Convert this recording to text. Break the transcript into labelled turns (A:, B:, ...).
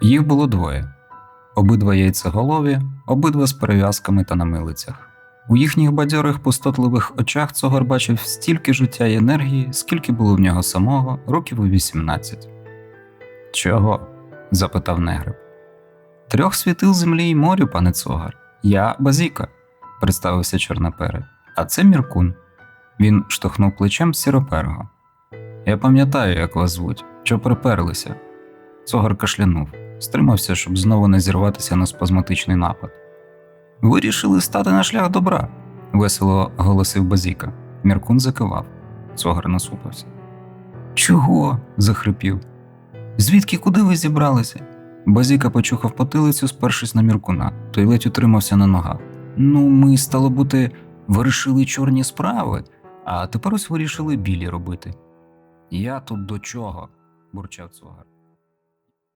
A: Їх було двоє обидва яйцеголові, обидва з перев'язками та на милицях. У їхніх бадьорих пустотливих очах Цогар бачив стільки життя і енергії, скільки було в нього самого, років у 18. Чого? запитав негриб. Трьох світил землі й морю, пане Цогар. Я Базіка, представився Чорнопере, а це Міркун. Він штовхнув плечем сіроперого. Я пам'ятаю, як вас звуть, що приперлися. Цогар кашлянув, стримався, щоб знову не зірватися на спазматичний напад. Вирішили стати на шлях добра, весело голосив Базіка. Міркун закивав. Цогар насупився. Чого? захрипів. Звідки куди ви зібралися? Базіка почухав потилицю, спершись на міркуна, той ледь утримався на ногах. Ну, ми, стало бути, вирішили чорні справи, а тепер ось вирішили білі робити. Я тут до чого? бурчав цогар.